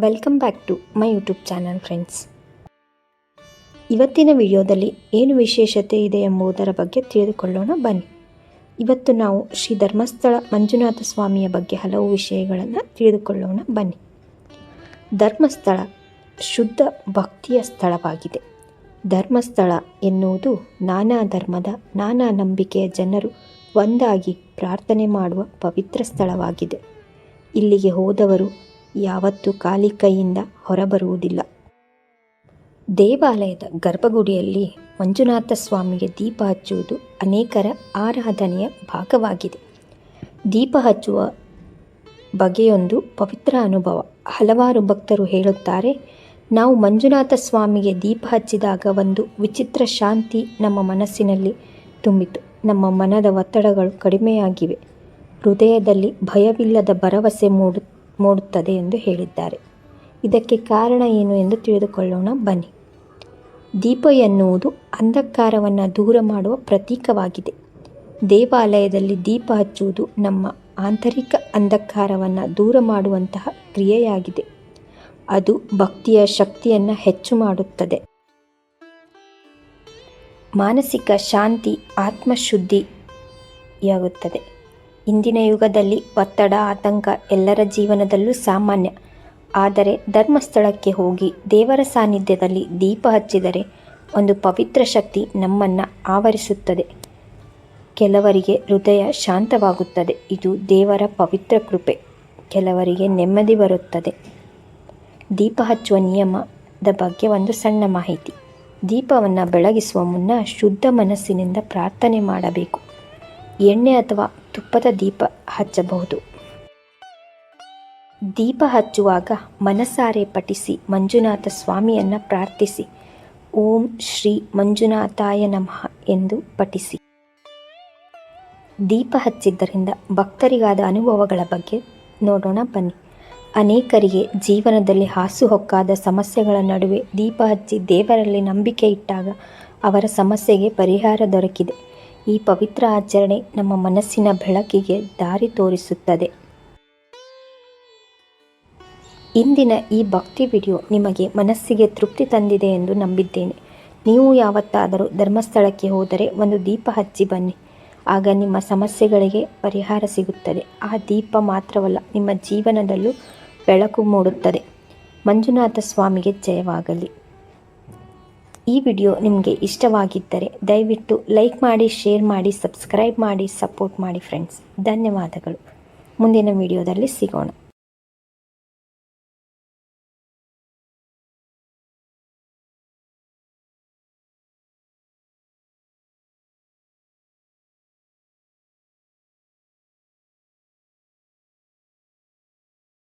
Welcome back to my YouTube channel friends ಇವತ್ತಿನ ವಿಡಿಯೋದಲ್ಲಿ ಏನು ವಿಶೇಷತೆ ಇದೆ ಎಂಬುದರ ಬಗ್ಗೆ ತಿಳಿದುಕೊಳ್ಳೋಣ. ಬನ್ನಿ. ಇವತ್ತು ನಾವು ಶ್ರೀ ಧರ್ಮಸ್ಥಳ ಮಂಜುನಾಥ ಸ್ವಾಮಿಯ ಬಗ್ಗೆ ಹಲವು ವಿಷಯಗಳನ್ನು ತಿಳಿದುಕೊಳ್ಳೋಣ. ಬನ್ನಿ. ಧರ್ಮಸ್ಥಳ ಶುದ್ಧ ಭಕ್ತಿಯ ಸ್ಥಳವಾಗಿದೆ. ಧರ್ಮಸ್ಥಳ ಎನ್ನುವುದು ನಾನಾ ಧರ್ಮದ ನಾನಾ ನಂಬಿಕೆಯ ಜನರು ಒಂದಾಗಿ ಪ್ರಾರ್ಥನೆ ಮಾಡುವ ಪವಿತ್ರ ಸ್ಥಳವಾಗಿದೆ. ಇಲ್ಲಿಗೆ ಹೋದವರು ಯಾವತ್ತೂ ಖಾಲಿ ಕೈಯಿಂದ ಹೊರಬರುವುದಿಲ್ಲ. ದೇವಾಲಯದ ಗರ್ಭಗುಡಿಯಲ್ಲಿ ಮಂಜುನಾಥ ಸ್ವಾಮಿಗೆ ದೀಪ ಹಚ್ಚುವುದು ಅನೇಕರ ಆರಾಧನೆಯ ಭಾಗವಾಗಿದೆ. ದೀಪ ಹಚ್ಚುವ ಬಗೆಯೊಂದು ಪವಿತ್ರ ಅನುಭವ. ಹಲವಾರು ಭಕ್ತರು ಹೇಳುತ್ತಾರೆ, ನಾವು ಮಂಜುನಾಥ ಸ್ವಾಮಿಗೆ ದೀಪ ಹಚ್ಚಿದಾಗ ಒಂದು ವಿಚಿತ್ರ ಶಾಂತಿ ನಮ್ಮ ಮನಸ್ಸಿನಲ್ಲಿ ತುಂಬಿತು. ನಮ್ಮ ಮನದ ಒತ್ತಡಗಳು ಕಡಿಮೆಯಾಗಿವೆ. ಹೃದಯದಲ್ಲಿ ಭಯವಿಲ್ಲದ ಭರವಸೆ ಮೂಡು ಮೂಡುತ್ತದೆ ಎಂದು ಹೇಳಿದ್ದಾರೆ. ಇದಕ್ಕೆ ಕಾರಣ ಏನು ಎಂದು ತಿಳಿದುಕೊಳ್ಳೋಣ. ಬನ್ನಿ. ದೀಪ ಎನ್ನುವುದು ಅಂಧಕಾರವನ್ನು ದೂರ ಮಾಡುವ ಪ್ರತೀಕವಾಗಿದೆ. ದೇವಾಲಯದಲ್ಲಿ ದೀಪ ಹಚ್ಚುವುದು ನಮ್ಮ ಆಂತರಿಕ ಅಂಧಕಾರವನ್ನು ದೂರ ಮಾಡುವಂತಹ ಕ್ರಿಯೆಯಾಗಿದೆ. ಅದು ಭಕ್ತಿಯ ಶಕ್ತಿಯನ್ನು ಹೆಚ್ಚು ಮಾಡುತ್ತದೆ. ಮಾನಸಿಕ ಶಾಂತಿ, ಆತ್ಮಶುದ್ಧಿಯಾಗುತ್ತದೆ. ಇಂದಿನ ಯುಗದಲ್ಲಿ ಒತ್ತಡ, ಆತಂಕ ಎಲ್ಲರ ಜೀವನದಲ್ಲೂ ಸಾಮಾನ್ಯ. ಆದರೆ ಧರ್ಮಸ್ಥಳಕ್ಕೆ ಹೋಗಿ ದೇವರ ಸಾನ್ನಿಧ್ಯದಲ್ಲಿ ದೀಪ ಹಚ್ಚಿದರೆ ಒಂದು ಪವಿತ್ರ ಶಕ್ತಿ ನಮ್ಮನ್ನು ಆವರಿಸುತ್ತದೆ. ಕೆಲವರಿಗೆ ಹೃದಯ ಶಾಂತವಾಗುತ್ತದೆ. ಇದು ದೇವರ ಪವಿತ್ರ ಕೃಪೆ. ಕೆಲವರಿಗೆ ನೆಮ್ಮದಿ ಬರುತ್ತದೆ. ದೀಪ ಹಚ್ಚುವ ನಿಯಮದ ಬಗ್ಗೆ ಒಂದು ಸಣ್ಣ ಮಾಹಿತಿ. ದೀಪವನ್ನು ಬೆಳಗಿಸುವ ಮುನ್ನ ಶುದ್ಧ ಮನಸ್ಸಿನಿಂದ ಪ್ರಾರ್ಥನೆ ಮಾಡಬೇಕು. ಎಣ್ಣೆ ಅಥವಾ ತುಪ್ಪದ ದೀಪ ಹಚ್ಚಬಹುದು. ದೀಪ ಹಚ್ಚುವಾಗ ಮನಸಾರೆ ಪಠಿಸಿ ಮಂಜುನಾಥ ಸ್ವಾಮಿಯನ್ನು ಪ್ರಾರ್ಥಿಸಿ. ಓಂ ಶ್ರೀ ಮಂಜುನಾಥಾಯ ನಮಃ ಎಂದು ಪಠಿಸಿ. ದೀಪ ಹಚ್ಚಿದ್ದರಿಂದ ಭಕ್ತರಿಗಾದ ಅನುಭವಗಳ ಬಗ್ಗೆ ನೋಡೋಣ ಬನ್ನಿ. ಅನೇಕರಿಗೆ ಜೀವನದಲ್ಲಿ ಹಾಸುಹೊಕ್ಕಾದ ಸಮಸ್ಯೆಗಳ ನಡುವೆ ದೀಪ ಹಚ್ಚಿ ದೇವರಲ್ಲಿ ನಂಬಿಕೆ ಇಟ್ಟಾಗ ಅವರ ಸಮಸ್ಯೆಗೆ ಪರಿಹಾರ ದೊರಕಿದೆ. ಈ ಪವಿತ್ರ ಆಚರಣೆ ನಮ್ಮ ಮನಸ್ಸಿನ ಬೆಳಕಿಗೆ ದಾರಿ ತೋರಿಸುತ್ತದೆ. ಇಂದಿನ ಈ ಭಕ್ತಿ ವಿಡಿಯೋ ನಿಮಗೆ ಮನಸ್ಸಿಗೆ ತೃಪ್ತಿ ತಂದಿದೆ ಎಂದು ನಂಬಿದ್ದೇನೆ. ನೀವು ಯಾವತ್ತಾದರೂ ಧರ್ಮಸ್ಥಳಕ್ಕೆ ಹೋದರೆ ಒಂದು ದೀಪ ಹಚ್ಚಿ ಬನ್ನಿ. ಆಗ ನಿಮ್ಮ ಸಮಸ್ಯೆಗಳಿಗೆ ಪರಿಹಾರ ಸಿಗುತ್ತದೆ. ಆ ದೀಪ ಮಾತ್ರವಲ್ಲ, ನಿಮ್ಮ ಜೀವನದಲ್ಲೂ ಬೆಳಕು ಮೂಡುತ್ತದೆ. ಮಂಜುನಾಥ ಸ್ವಾಮಿಗೆ ಜಯವಾಗಲಿ. ಈ ವಿಡಿಯೋ ನಿಮಗೆ ಇಷ್ಟವಾಗಿದ್ದರೆ ದಯವಿಟ್ಟು ಲೈಕ್ ಮಾಡಿ, ಶೇರ್ ಮಾಡಿ, ಸಬ್ಸ್ಕ್ರೈಬ್ ಮಾಡಿ, ಸಪೋರ್ಟ್ ಮಾಡಿ ಫ್ರೆಂಡ್ಸ್ ಧನ್ಯವಾದಗಳು. ಮುಂದಿನ ವಿಡಿಯೋದಲ್ಲಿ ಸಿಗೋಣ.